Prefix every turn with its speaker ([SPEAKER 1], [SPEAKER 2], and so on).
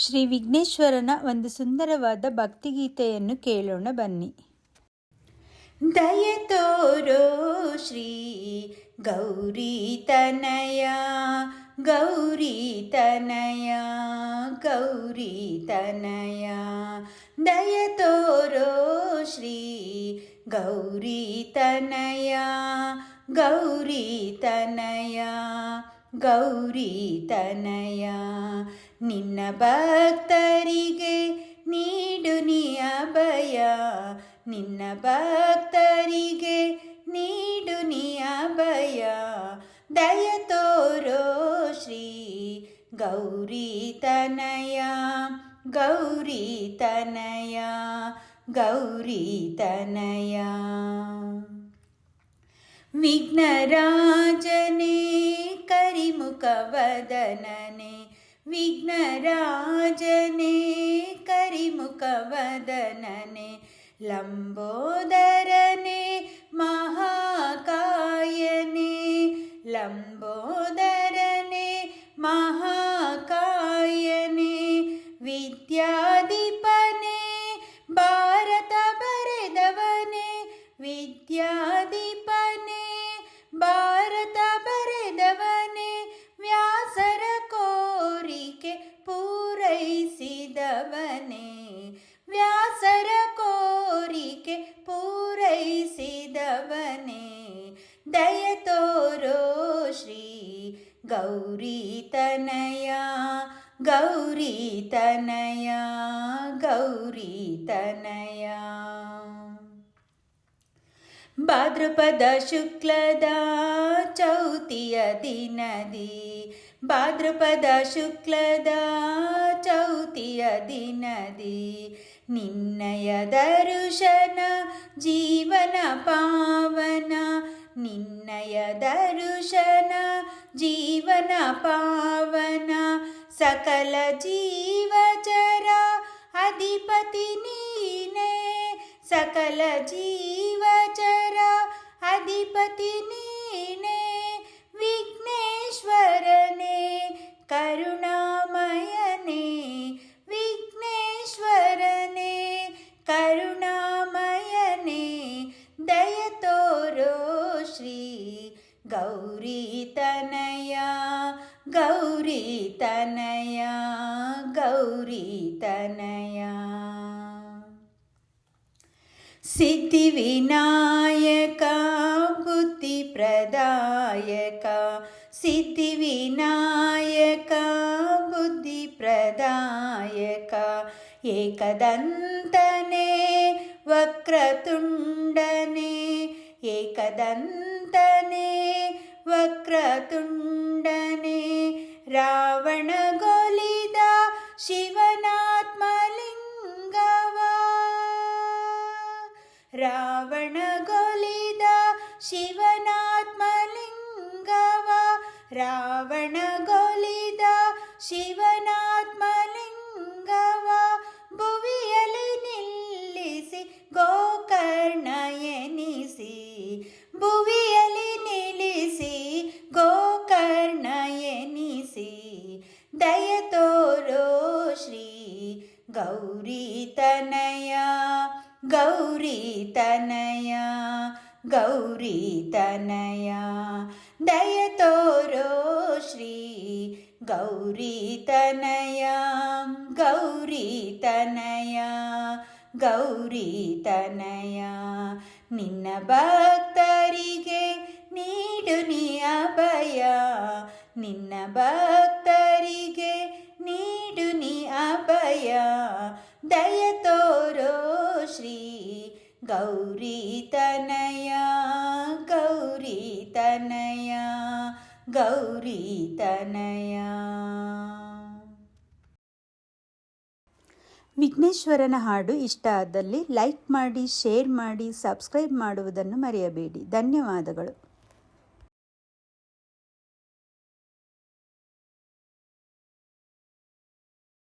[SPEAKER 1] ಶ್ರೀ ವಿಘ್ನೇಶ್ವರನ ಒಂದು ಸುಂದರವಾದ ಭಕ್ತಿಗೀತೆಯನ್ನು ಕೇಳೋಣ ಬನ್ನಿ. ದಯ ತೋರೋ ಶ್ರೀ ಗೌರಿ ತನಯ ಗೌರಿ ತನಯ ಗೌರಿ ತನಯ. ದಯ ತೋರೋ ಶ್ರೀ ಗೌರಿ ತನಯ ಗೌರಿ ತನಯ. ಗೌರಿ ತನಯ, ನಿನ್ನ ಭಕ್ತರಿಗೆ ನೀಡು ನೀ ಅಭಯ ನಿನ್ನ ಭಕ್ತರಿಗೆ ನೀಡು ನೀ ಅಭಯ ದಯ ತೋರೋ ಶ್ರೀ ಗೌರಿ ತನಯ ಗೌರಿ ತನಯ ಗೌರಿ ತನಯ. विघ्नराजने करिमुखवदनने विघ्नराजने करिमुखवदनने लम्बोदरने महाकायने लम् दयतोरो श्री गौरीतनया गौरीतनया गौरीतनया गौरी तनया। भाद्रपदशुक्लदा चौतियदिनदि भाद्रपदशुक्लदा चौति अनदि निन्नयदर्शन जीवनपावन् निर्णयदर्शन जीवन पावन सकल जीवचरा अधिपति नीने सकल जीवचरा अधि గౌరీ తనయా గౌరీ తనయా. సిద్ధి వినాయక బుద్ధి ప్రదాయక. సిద్ధి వినాయక బుద్ధి ప్రదాయక. ఏకదంతనే వక్రతుండనే ఏకదంతనే వక్రతుండ ರಾವಣಗೊಲಿದ ಶಿವನಾತ್ಮಲಿಂಗವ ರಾವಣಗೊಲಿದ ಶಿವನಾತ್ಮಲಿಂಗವ ಭುವಿಯಲ್ಲಿ ನಿಲ್ಲಿಸಿ ಗೋಕರ್ಣ ಎನಿಸಿ ಭುವಿಯಲ್ಲಿ ನಿಲ್ಲಿಸಿ ಗೋಕರ್ಣ ಎನಿಸಿ ದಯ ತನಯ, ಗೌರಿ ತನಯ, ದಯ ತೋರೋ ಶ್ರೀ ಗೌರಿ ತನಯ ಗೌರಿ ತನಯ ಗೌರಿ ತನಯ. ನಿನ್ನ ಭಕ್ತರಿಗೆ ನೀಡು ನೀ ಅಭಯ, ನಿನ್ನ ಭಕ್ತರಿಗೆ ನೀಡು ನೀ ಅಭಯ. ದಯ ತೋರೋ ಶ್ರೀ ಗೌರಿ ತನಯ ಗೌರಿ ತನಯ ಗೌರಿ ತನಯ. ವಿಘ್ನೇಶ್ವರನ ಹಾಡು ಇಷ್ಟ ಆದಲ್ಲಿ ಲೈಕ್ ಮಾಡಿ, ಶೇರ್ ಮಾಡಿ, ಸಬ್ಸ್ಕ್ರೈಬ್ ಮಾಡುವುದನ್ನು ಮರೆಯಬೇಡಿ. ಧನ್ಯವಾದಗಳು.